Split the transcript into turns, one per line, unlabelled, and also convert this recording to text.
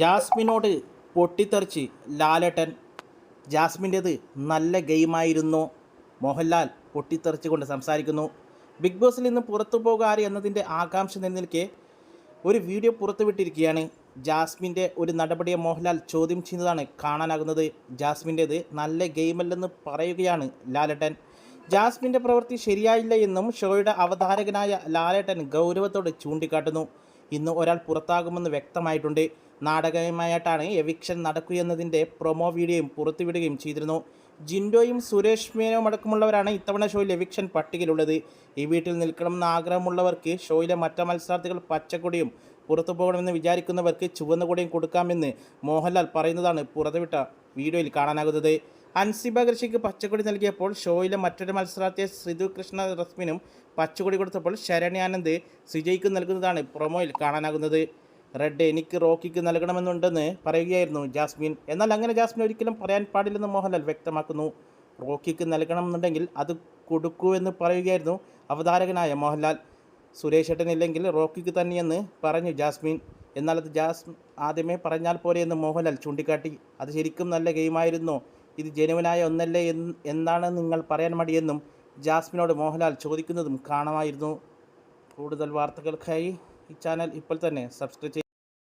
ജാസ്മിനോട് പൊട്ടിത്തെറിച്ച് ലാലേട്ടൻ ജാസ്മിന്റേത് നല്ല ഗെയിമായിരുന്നു. മോഹൻലാൽ പൊട്ടിത്തെറിച്ചുകൊണ്ട് സംസാരിക്കുന്നു. ബിഗ് ബോസിൽ നിന്ന് പുറത്തു പോകാറ് എന്നതിന്റെ ആകാംക്ഷ നിലനിൽക്കെ ഒരു വീഡിയോ പുറത്തുവിട്ടിരിക്കുകയാണ്. ജാസ്മിന്റെ ഒരു നടപടിയെ മോഹൻലാൽ ചോദ്യം ചെയ്യുന്നതാണ് കാണാനാകുന്നത്. ജാസ്മിന്റേത് നല്ല ഗെയിമല്ലെന്ന് പറയുകയാണ് ലാലേട്ടൻ. ജാസ്മിന്റെ പ്രവൃത്തി ശരിയായില്ല എന്നും ഷോയുടെ അവതാരകനായ ലാലേട്ടൻ ഗൗരവത്തോടെ ചൂണ്ടിക്കാട്ടുന്നു. ഇന്ന് ഒരാൾ പുറത്താകുമെന്ന് വ്യക്തമായിട്ടുണ്ട്. നാടകമായിട്ടാണ് എവിക്ഷൻ നടക്കുകയെന്നതിന്റെ പ്രൊമോ വീഡിയോയും പുറത്തുവിടുകയും ചെയ്തിരുന്നു. ജിൻഡോയും സുരേഷ് മേനോയും അടക്കമുള്ളവരാണ് ഇത്തവണ ഷോയിൽ എവിക്ഷൻ പട്ടികയിലുള്ളത്. ഈ വീട്ടിൽ നിൽക്കണമെന്ന് ആഗ്രഹമുള്ളവർക്ക് ഷോയിലെ മറ്റ് മത്സരാർത്ഥികൾ പച്ചക്കൊടിയും പുറത്തു പോകണമെന്ന് വിചാരിക്കുന്നവർക്ക് ചുവന്ന കൊടിയും കൊടുക്കാമെന്ന് മോഹൻലാൽ പറയുന്നതാണ് പുറത്തുവിട്ട വീഡിയോയിൽ കാണാനാകുന്നത്. അൻസിബ കൃഷിക്ക് പച്ചക്കൊടി നൽകിയപ്പോൾ ഷോയിലെ മറ്റൊരു മത്സരാർത്ഥിയെ ശ്രീതു കൃഷ്ണ റസ്മിനും പച്ചക്കൊടി കൊടുത്തപ്പോൾ ശരണ്യാനന്ദ് സിജയ്ക്ക് നൽകുന്നതാണ് പ്രൊമോയിൽ കാണാനാകുന്നത്. റെഡ് എനിക്ക് റോക്കിക്ക് നൽകണമെന്നുണ്ടെന്ന് പറയുകയായിരുന്നു ജാസ്മിൻ. എന്നാൽ അങ്ങനെ ജാസ്മിൻ ഒരിക്കലും പറയാൻ പാടില്ലെന്ന് മോഹൻലാൽ വ്യക്തമാക്കുന്നു. റോക്കിക്ക് നൽകണമെന്നുണ്ടെങ്കിൽ അത് കൊടുക്കൂ എന്ന് പറയുകയായിരുന്നു അവതാരകനായ മോഹൻലാൽ. സുരേഷ് ഏട്ടനില്ലെങ്കിൽ റോക്കിക്ക് തന്നെയെന്ന് പറഞ്ഞു ജാസ്മിൻ. എന്നാൽ അത് ജാസ് ആദ്യമേ പറഞ്ഞാൽ പോരെ എന്ന് മോഹൻലാൽ ചൂണ്ടിക്കാട്ടി. അത് ശരിക്കും നല്ല ഗെയിമായിരുന്നു. ഇത് ജനുവനായ ഒന്നല്ലേ എന്ന് എന്നാണ് നിങ്ങൾ പറയാൻ മടിയെന്നും ജാസ്മിനോട് മോഹൻലാൽ ചോദിക്കുന്നതും കാണാമായിരുന്നു. കൂടുതൽ വാർത്തകൾക്കായി ഈ ചാനൽ ഇപ്പോൾ തന്നെ സബ്സ്ക്രൈബ്